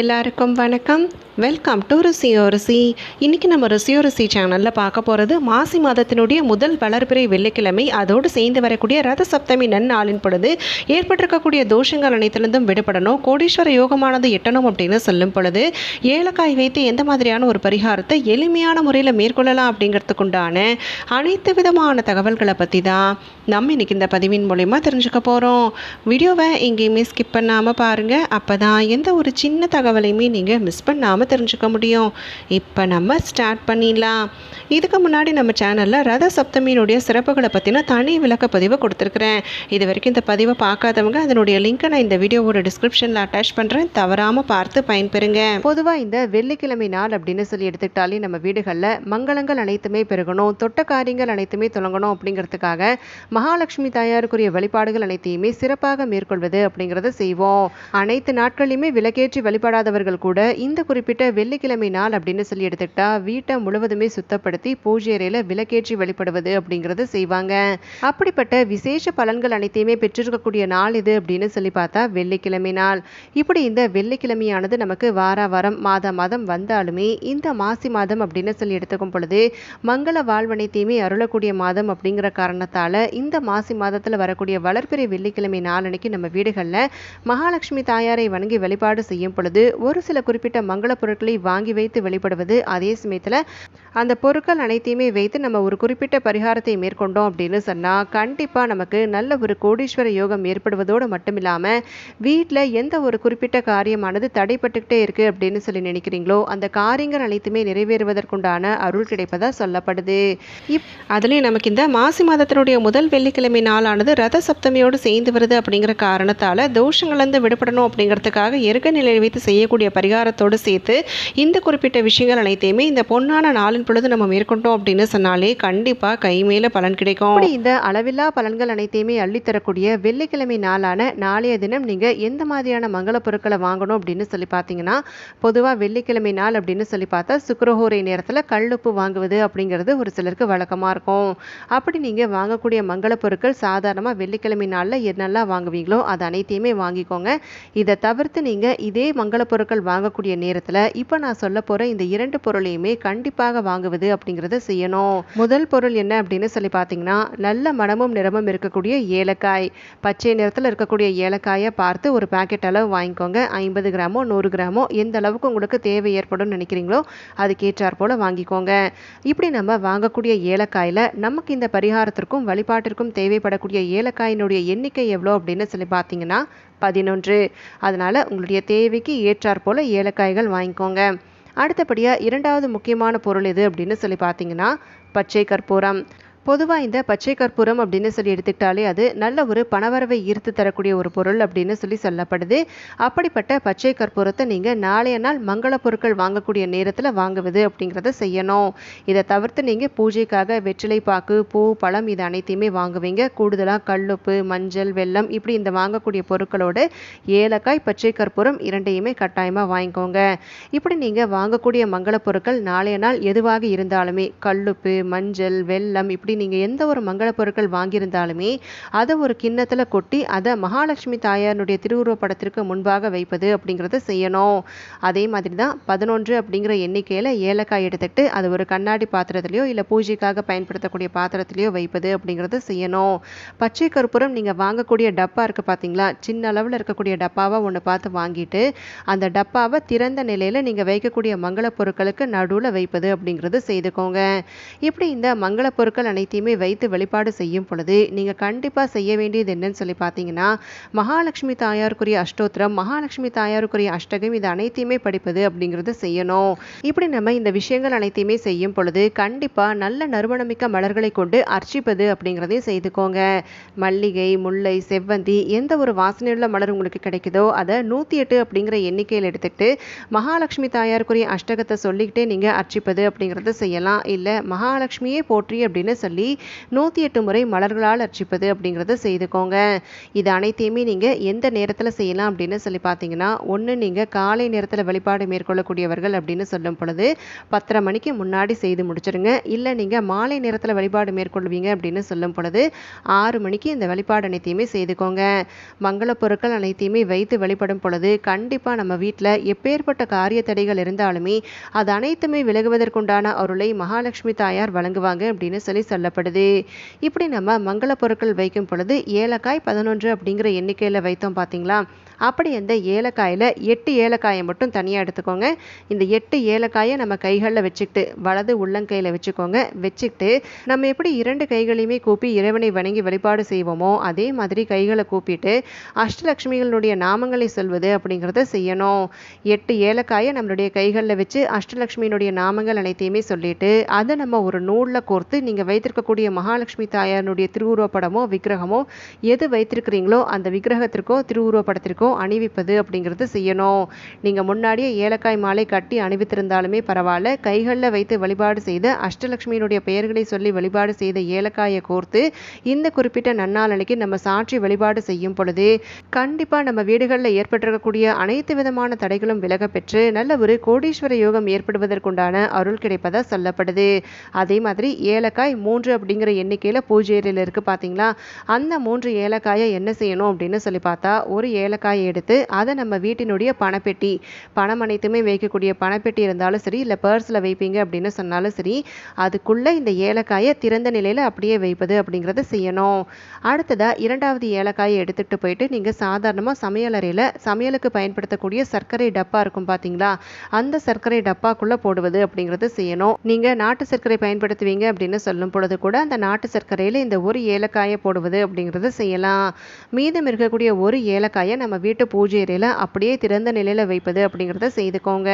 எல்லாருக்கும் வணக்கம். Welcome to ருசியோரசி இன்றைக்கி நம்ம ருசியோரசி சேனலில் பார்க்க போகிறது மாசி மாதத்தினுடைய முதல் வளர்பிறை வெள்ளிக்கிழமை. அதோடு சேர்ந்து வரக்கூடிய ரத சப்தமி நன்னாளின் பொழுது ஏற்பட்டிருக்கக்கூடிய தோஷங்கள் அனைத்திலிருந்தும் விடுபடணும். கோடீஸ்வர யோகமானது எட்டணும் அப்படின்னு சொல்லும் பொழுது ஏலக்காய் வைத்து எந்த மாதிரியான ஒரு பரிகாரத்தை எளிமையான முறையில் மேற்கொள்ளலாம் அப்படிங்கிறதுக்குண்டான அனைத்து விதமான தகவல்களை பற்றி தான் நம்ம இன்றைக்கி இந்த பதிவின் மூலயமா தெரிஞ்சுக்க போகிறோம் வீடியோவை எங்கேயுமே ஸ்கிப் பண்ணாமல் பாருங்கள் அப்போ தான் எந்த ஒரு சின்ன தகவலையுமே நீங்கள் மிஸ் பண்ணாமல் தெரிஞ்சுக்க முடியும். இப்போ நம்ம ஸ்டார்ட் பண்ணிடலாம். இதுக்கு முன்னாடி நம்ம சேனலில் ரத சப்தமியினுடைய சிறப்புகளை பற்றின தனி விளக்க பதிவை கொடுத்துருக்குறேன். இது வரைக்கும் இந்த பதிவை பார்க்காதவங்க அதனுடைய லிங்க்கை நான் இந்த வீடியோவோட டிஸ்கிரிப்ஷனில் அட்டாச் பண்ணுறேன் தவறாமல் பார்த்து பயன்பெறுங்க. பொதுவாக இந்த வெள்ளிக்கிழமை நாள் அப்படின்னு சொல்லி எடுத்துக்கிட்டாலே நம்ம வீடுகளில் மங்களங்கள் அனைத்துமே பெருகணும் தொட்ட காரியங்கள் அனைத்துமே தொடங்கணும் அப்படிங்கிறதுக்காக மகாலட்சுமி தாயாருக்குரிய வழிபாடுகள் அனைத்தையுமே சிறப்பாக மேற்கொள்வது அப்படிங்கிறத செய்வோம். அனைத்து நாட்களையுமே விலக்கேற்றி வழிபடாதவர்கள் கூட இந்த குறிப்பிட்ட வெள்ளிக்கிழமை நாள் அப்படின்னு சொல்லி எடுத்துக்கிட்டா வீட்டை முழுவதுமே சுத்தப்படுத்தி பயன்படுத்தி பூஜை அறையில் விளக்கேற்றி வழிபடுவது அப்படிங்கிறது செய்வாங்க. அப்படிப்பட்ட விசேஷ பலன்கள் அனைத்தையுமே பெற்றிருக்கக்கூடிய நாள் இது அப்படின்னு சொல்லி பார்த்தா வெள்ளிக்கிழமை நாள். இப்படி இந்த வெள்ளிக்கிழமையானது நமக்கு வார வாரம் மாத மாதம் வந்தாலுமே இந்த மாசி மாதம் அப்படின்னு சொல்லி எடுத்துக்கும் பொழுது மங்கள வாழ்வனைத்தையுமே அருளக்கூடிய மாதம் அப்படிங்கிற காரணத்தால் இந்த மாசி மாதத்தில் வரக்கூடிய வளர்பிறை வெள்ளிக்கிழமை நாளன்னைக்கு நம்ம வீடுகளில் மகாலட்சுமி தாயாரை வணங்கி வழிபாடு செய்யும் பொழுது ஒரு சில குறிப்பிட்ட மங்கள பொருட்களை வாங்கி வைத்து வழிபடுவது அதே சமயத்தில் அந்த பொருட்கள் அனைத்தையுமே வைத்து நம்ம ஒரு குறிப்பிட்ட பரிகாரத்தை மேற்கொண்டோம் அப்படின்னு சொன்னால் கண்டிப்பாக நமக்கு நல்ல ஒரு கோடீஸ்வர யோகம் ஏற்படுவதோடு மட்டும் இல்லாமல் வீட்டில் எந்த ஒரு குறிப்பிட்ட காரியமானது தடைப்பட்டுக்கிட்டே இருக்குது அப்படின்னு சொல்லி நினைக்கிறீங்களோ அந்த காரியங்கள் அனைத்துமே நிறைவேறுவதற்குண்டான அருள் கிடைப்பதா சொல்லப்படுது. இப் அதுலேயும் நமக்கு இந்த மாசி மாதத்தினுடைய முதல் வெள்ளிக்கிழமை நாளானது ரத சப்தமியோடு சேர்ந்து வருது அப்படிங்கிற காரணத்தால் தோஷங்கள்லேருந்து விடுபடணும் அப்படிங்கிறதுக்காக எருக நிலை வைத்து செய்யக்கூடிய பரிகாரத்தோடு சேர்த்து இந்த குறிப்பிட்ட விஷயங்கள் அனைத்தையுமே இந்த பொன்னான நாளின் பொழுது நம்ம மேற்கொண்டோம் அப்படின்னு சொன்னாலே கண்டிப்பாக கை மேலே பலன் கிடைக்கும். அப்படி இந்த அளவில்லா பலன்கள் அனைத்தையுமே அள்ளித்தரக்கூடிய வெள்ளிக்கிழமை நாளான நாளைய தினம் நீங்கள் எந்த மாதிரியான மங்கள பொருட்களை வாங்கணும் அப்படின்னு சொல்லி பார்த்தீங்கன்னா பொதுவாக வெள்ளிக்கிழமை நாள் அப்படின்னு சொல்லி பார்த்தா சுக்கரஹோரை நேரத்தில் கல்லுப்பு வாங்குவது அப்படிங்கிறது ஒரு சிலருக்கு வழக்கமாக இருக்கும். அப்படி நீங்கள் வாங்கக்கூடிய மங்கள பொருட்கள் சாதாரணமாக வெள்ளிக்கிழமை நாளில் என்னெல்லாம் வாங்குவீங்களோ அது அனைத்தையுமே வாங்கிக்கோங்க. இதை தவிர்த்து நீங்கள் இதே மங்கள பொருட்கள் வாங்கக்கூடிய நேரத்தில் இப்போ நான் சொல்ல போகிற இந்த இரண்டு பொருளையுமே கண்டிப்பாக வாங்குவது அப்படிங்கிறத செய்யணும். முதல் பொருள் என்ன அப்படின்னு சொல்லி பார்த்தீங்கன்னா நல்ல மனமும் நிறமும் இருக்கக்கூடிய ஏலக்காய். பச்சை நிறத்தில் இருக்கக்கூடிய ஏலக்காயை பார்த்து ஒரு பாக்கெட் அளவு வாங்கிக்கோங்க. ஐம்பது கிராமோ நூறு கிராமோ எந்த அளவுக்கு உங்களுக்கு தேவை ஏற்படும் நினைக்கிறீங்களோ அதுக்கேற்றாற் போல் வாங்கிக்கோங்க. இப்படி நம்ம வாங்கக்கூடிய ஏலக்காயில் நமக்கு இந்த பரிகாரத்திற்கும் வழிபாட்டிற்கும் தேவைப்படக்கூடிய ஏலக்காயினுடைய எண்ணிக்கை எவ்வளோ அப்படின்னு சொல்லி பார்த்தீங்கன்னா பதினொன்று. அதனால் உங்களுடைய தேவைக்கு ஏற்றாற் போல் ஏலக்காய்கள் வாங்கிக்கோங்க. அடுத்தபடியாக இரண்டாவது முக்கியமான பொருள் எது அப்படின்னு சொல்லி பார்த்தீங்கன்னா பச்சை கற்பூரம். பொதுவாக இந்த பச்சை கற்பூரம் அப்படின்னு சொல்லி எடுத்துக்கிட்டாலே அது நல்ல ஒரு பணவரவை ஈர்த்து தரக்கூடிய ஒரு பொருள் அப்படின்னு சொல்லி சொல்லப்படுது. அப்படிப்பட்ட பச்சை கற்பூரத்தை நீங்கள் நாளைய நாள் மங்கள பொருட்கள் வாங்கக்கூடிய நேரத்தில் வாங்குவது அப்படிங்கிறத செய்யணும். இதை தவிர்த்து நீங்கள் பூஜைக்காக வெற்றிலை பாக்கு பூ பழம் இது அனைத்தையுமே வாங்குவீங்க. கூடுதலாக கல்லுப்பு மஞ்சள் வெல்லம் இப்படி இந்த வாங்கக்கூடிய பொருட்களோடு ஏலக்காய் பச்சை கற்பூரம் இரண்டையுமே கட்டாயமாக வாங்கிக்கோங்க. இப்படி நீங்கள் வாங்கக்கூடிய மங்கள பொருட்கள் நாளைய நாள் எதுவாக இருந்தாலுமே கல்லுப்பு மஞ்சள் வெல்லம் இப்படி நீங்கள் எந்த ஒரு மங்கள பொருட்கள் வாங்கியிருந்தாலுமே அதை ஒரு கிண்ணத்தில் கொட்டி அதை மகாலட்சுமி தாயாருடைய திருவுருவப் படத்திற்கு முன்பாக வைப்பது அப்படிங்கிறத செய்யணும். அதே மாதிரி தான் பதினொன்று அப்படிங்கிற எண்ணிக்கையில் ஏலக்காய் எடுத்துக்கிட்டு அது ஒரு கண்ணாடி பாத்திரத்துலையோ இல்லை பூஜைக்காக பயன்படுத்தக்கூடிய பாத்திரத்துலையோ வைப்பது அப்படிங்கிறத செய்யணும். பச்சை கற்பூரம் நீங்கள் வாங்கக்கூடிய டப்பா இருக்குது பார்த்தீங்களா சின்ன அளவில் இருக்கக்கூடிய டப்பாவை ஒன்று பார்த்து வாங்கிட்டு அந்த டப்பாவை திறந்த நிலையில் நீங்கள் வைக்கக்கூடிய மங்கள பொருட்களுக்கு நடுவில் வைப்பது அப்படிங்கிறது செய்துக்கோங்க. இப்படி இந்த மங்கள பொருட்கள் அனைத்தையுமே வைத்து வழிபாடு செய்யும் பொழுது நீங்கள் கண்டிப்பாக செய்ய வேண்டியது என்னன்னு சொல்லி பார்த்தீங்கன்னா மகாலட்சுமி தாயாருக்குரிய அஷ்டோத்திரம் மகாலட்சுமி தாயாருக்குரிய அஷ்டகம் இது அனைத்தையுமே படிப்பது அப்படிங்கிறத செய்யணும். இப்படி நம்ம இந்த விஷயங்கள் அனைத்தையுமே செய்யும் பொழுது கண்டிப்பாக நல்ல நறுமணமிக்க மலர்களை கொண்டு அர்ச்சிப்பது அப்படிங்கிறதையும் செய்துக்கோங்க. மல்லிகை முல்லை செவ்வந்தி எந்த ஒரு வாசனையுள்ள மலர் உங்களுக்கு கிடைக்குதோ அதை நூற்றி எட்டு அப்படிங்கிற எண்ணிக்கையில் எடுத்துக்கிட்டு மகாலட்சுமி தாயாருக்குரிய அஷ்டகத்தை சொல்லிக்கிட்டே நீங்கள் அர்ச்சிப்பது அப்படிங்கிறத செய்யலாம். இல்லை மகாலட்சுமியே போற்றி அப்படின்னு சொல்லி சொல்லி நூற்றி எட்டு முறை மலர்களால் அர்ச்சிப்பது அப்படிங்கிறத செய்துக்கோங்க. இது அனைத்தையுமே நீங்கள் எந்த நேரத்தில் செய்யலாம் அப்படின்னு சொல்லி பார்த்தீங்கன்னா ஒன்று நீங்கள் காலை நேரத்தில் வழிபாடு மேற்கொள்ளக்கூடியவர்கள் அப்படின்னு சொல்லும் பொழுது பத்தரை மணிக்கு முன்னாடி செய்து முடிச்சிருங்க. இல்லை நீங்கள் மாலை நேரத்தில் வழிபாடு மேற்கொள்வீங்க அப்படின்னு சொல்லும் பொழுது ஆறு மணிக்கு இந்த வழிபாடு அனைத்தையுமே செய்துக்கோங்க. மங்கள பொருட்கள் அனைத்தையுமே வைத்து வழிபடும் பொழுது கண்டிப்பாக நம்ம வீட்டில் எப்பேற்பட்ட காரிய தடைகள் இருந்தாலுமே அது அனைத்துமே விலகுவதற்குண்டான அருளை மகாலட்சுமி தாயார் வழங்குவாங்க அப்படின்னு சொல்லி சொல்லப்படுது. இப்படி நம்ம மங்கள பொருட்கள் வைக்கும் பொழுது ஏலக்காய் பதினொன்று அப்படிங்கிற எண்ணிக்கையில் வைத்தோம் பார்த்தீங்களா அப்படி அந்த ஏலக்காயில் எட்டு ஏலக்காயை மட்டும் தனியாக எடுத்துக்கோங்க. இந்த எட்டு ஏலக்காயை நம்ம கைகளில் வச்சுக்கிட்டு வலது உள்ளங்கையில் வச்சுக்கோங்க. வச்சுக்கிட்டு நம்ம எப்படி இரண்டு கைகளையுமே கூப்பி இறைவனை வணங்கி வழிபாடு செய்வோமோ அதே மாதிரி கைகளை கூப்பிட்டு அஷ்டலக்ஷ்மிகளுடைய நாமங்களை சொல்வது அப்படிங்கிறத செய்யணும். எட்டு ஏலக்காயை நம்மளுடைய கைகளில் வச்சு அஷ்டலக்ஷ்மியினுடைய நாமங்கள் அனைத்தையுமே சொல்லிட்டு அதை நம்ம ஒரு நூலில் கோர்த்து நீங்கள் வைத்திருக்கக்கூடிய மகாலட்சுமி தாயாருடைய திருவுருவப்படமோ விக்கிரகமோ எது வைத்திருக்கிறீங்களோ அந்த விக்கிரகத்திற்கோ திருவுருவப்படத்திற்கோ அணிவிப்பது அப்படிங்கிறது செய்யணும். நீங்கள் முன்னாடியே ஏலக்காய் மாலை கட்டி அணிவித்திருந்தாலுமே பரவாயில்ல. கைகளில் வைத்து வழிபாடு செய்து அஷ்டலட்சுமியினுடைய பெயர்களை சொல்லி வழிபாடு செய்த ஏலக்காயை கோர்த்து இந்த குறிப்பிட்ட நன்னாளனைக்கு நம்ம சாற்றி வழிபாடு செய்யும் பொழுது கண்டிப்பாக நம்ம வீடுகளில் ஏற்பட்டிருக்கக்கூடிய அனைத்து விதமான தடைகளும் விலக பெற்று நல்ல ஒரு கோடீஸ்வர யோகம் ஏற்படுவதற்குண்டான அருள் கிடைப்பதா சொல்லப்படுது. அதே மாதிரி ஏலக்காய் மூன்று அப்படிங்கிற எண்ணிக்கையில் பூஜை அறையில் இருக்குது பார்த்தீங்களா அந்த மூன்று ஏலக்காயை என்ன செய்யணும் அப்படின்னு சொல்லி பார்த்தா ஒரு ஏலக்காய் எடுத்து அதை நம்ம வீட்டினுடைய பணப்பெட்டி பணம் அனைத்துமே வைக்கக்கூடிய பணப்பெட்டி இருந்தாலும் சரி இல்லை பர்ஸில் வைப்பீங்க அப்படின்னு சொன்னாலும் சரி அதுக்குள்ளே இந்த ஏலக்காயை திறந்த நிலையில் அப்படியே வைப்பது அப்படிங்கிறத செய்யணும். அடுத்ததாக இரண்டாவது ஏலக்காயை எடுத்துகிட்டு போயிட்டு நீங்கள் சாதாரணமாக சமையலறையில் சமையலுக்கு பயன்படுத்தக்கூடிய சர்க்கரை டப்பா இருக்கும் பார்த்தீங்களா அந்த சர்க்கரை டப்பாக்குள்ளே போடுவது அப்படிங்கிறத செய்யணும். நீங்கள் நாட்டு சர்க்கரை பயன்படுத்துவீங்க அப்படின்னு சொல்லும் பொழுது கூட அந்த நாட்டு சர்க்கரையில் இந்த ஒரு ஏலக்காயை போடுவது அப்படிங்கிறத செய்யலாம். மீதம் இருக்கக்கூடிய ஒரு ஏலக்காயை நம்ம வீட்டு பூஜை அறையில் அப்படியே திறந்த நிலையில் வைப்பது அப்படிங்கிறத செய்துக்கோங்க.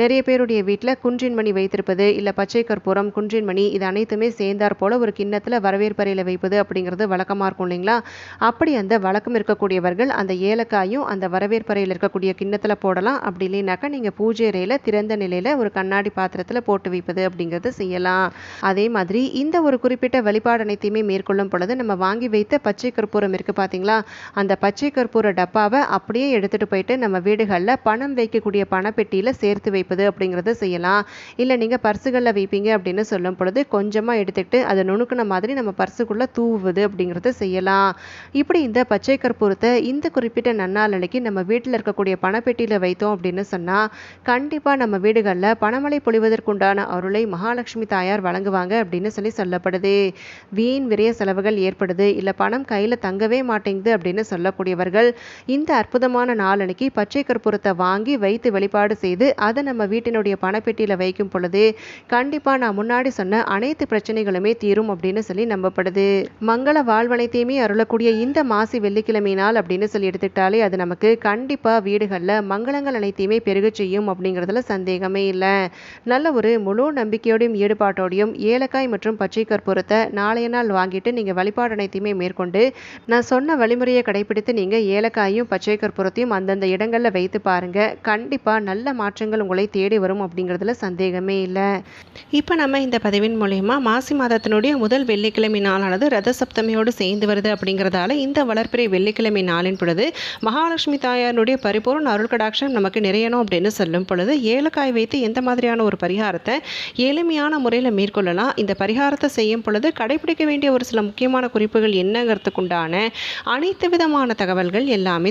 நிறைய பேருடைய வீட்டில் குன்றின்மணி வைத்திருப்பது இல்லை பச்சை கற்பூரம் குன்றின்மணி இது அனைத்துமே சேர்ந்தார் போல் ஒரு கிண்ணத்தில் வரவேற்பறையில் வைப்பது அப்படிங்கிறது வழக்கமாக இருக்கும் இல்லைங்களா? அப்படி அந்த வழக்கம் இருக்கக்கூடியவர்கள் அந்த ஏலக்காயும் அந்த வரவேற்பறையில் இருக்கக்கூடிய கிண்ணத்தில் போடலாம். அப்படி இல்லைனாக்கா நீங்கள் பூஜை அறையில் திறந்த நிலையில் ஒரு கண்ணாடி பாத்திரத்தில் போட்டு வைப்பது அப்படிங்கிறது செய்யலாம். அதே மாதிரி இந்த ஒரு குறிப்பிட்ட வழிபாடு அனைத்தையுமே மேற்கொள்ளும் பொழுது நம்ம வாங்கி வைத்த பச்சை கற்பூரம் இருக்குது பார்த்தீங்களா அந்த பச்சை கற்பூர டப்பாவை அப்படியே எடுத்துகிட்டு போயிட்டு நம்ம வீடுகளில் பணம் வைக்கக்கூடிய பணப்பெட்டியில் சேர்த்து வைப்பது அப்படிங்கிறத செய்யலாம். இல்லை நீங்கள் பர்சுகளில் வைப்பீங்க அப்படின்னு சொல்லும் பொழுது கொஞ்சமாக எடுத்துக்கிட்டு அதை நுணுக்கின மாதிரி நம்ம பர்சுக்குள்ளே தூவுவது அப்படிங்கிறத செய்யலாம். இப்படி இந்த பச்சை கற்பூரத்தை இந்த குறிப்பிட்ட நன்னாளனைக்கு நம்ம வீட்டில் இருக்கக்கூடிய பணப்பெட்டியில் வைத்தோம் அப்படின்னு சொன்னால் கண்டிப்பாக நம்ம வீடுகளில் பணமழை பொழிவதற்குண்டான அருளை மகாலட்சுமி தாயார் வழங்குவாங்க அப்படின்னு சொல்லி சொல்லப்படுது. வீண் விரைய செலவுகள் ஏற்படுது. இல்லை பணம் கையில் தங்கவே மாட்டேங்குது அப்படின்னு சொல்லக்கூடியவர்கள் இந்த அற்புதமான நாளனைக்கு பச்சை கற்பூரத்தை வாங்கி வைத்து வழிபாடு செய்து அதை நம்ம வீட்டினுடைய பணப்பெட்டியில் வைக்கும் பொழுது கண்டிப்பாக நான் முன்னாடி சொன்ன அனைத்து பிரச்சனைகளுமே தீரும் அப்படின்னு சொல்லி நம்பப்படுது. மங்கள வாழ்வனைத்தையுமே அருளக்கூடிய இந்த மாசி வெள்ளிக்கிழமை நாள் அப்படின்னு சொல்லி எடுத்துக்கிட்டாலே அது நமக்கு கண்டிப்பாக வீடுகளில் மங்களங்கள் அனைத்தையுமே பெருகச் செய்யும் அப்படிங்கிறதுல சந்தேகமே இல்லை. நல்ல ஒரு முழு நம்பிக்கையோடையும் ஈடுபாட்டோடையும் ஏலக்காய் மற்றும் பச்சை கற்பூரத்தை நாளைய நாள் வாங்கிட்டு நீங்கள் வழிபாடு அனைத்தையுமே மேற்கொண்டு நான் சொன்ன வழிமுறையை கடைபிடித்து நீங்கள் ஏலக்காயும் பச்சை கற்பூரத்தையும் அந்தந்த இடங்களில் வைத்து பாருங்கள் கண்டிப்பாக நல்ல மாற்றங்கள் உங்களை தேடி வரும் அப்படிங்கிறதுல சந்தேகமே இல்லை. இப்போ நம்ம இந்த பதிவின் மூலயமா மாசி மாதத்தினுடைய முதல் வெள்ளிக்கிழமை நாளானது ரத சப்தமியோடு சேர்ந்து வருது அப்படிங்கிறதால இந்த வளர்ப்பிறை வெள்ளிக்கிழமை நாளின் பொழுது மகாலட்சுமி தாயாருடைய பரிபூர்ண அருள் கடாட்சம் நமக்கு நிறையணும் அப்படின்னு சொல்லும் பொழுது ஏலக்காய் வைத்து எந்த மாதிரியான ஒரு பரிகாரத்தை எளிமையான முறையில் மேற்கொள்ளலாம். இந்த பரிகாரத்தை செய்யும் பொழுது கடைபிடிக்க வேண்டிய ஒரு சில முக்கியமான குறிப்புகள் என்னங்கிறதுக்குண்டான அனைத்து விதமான தகவல்கள் எல்லாமே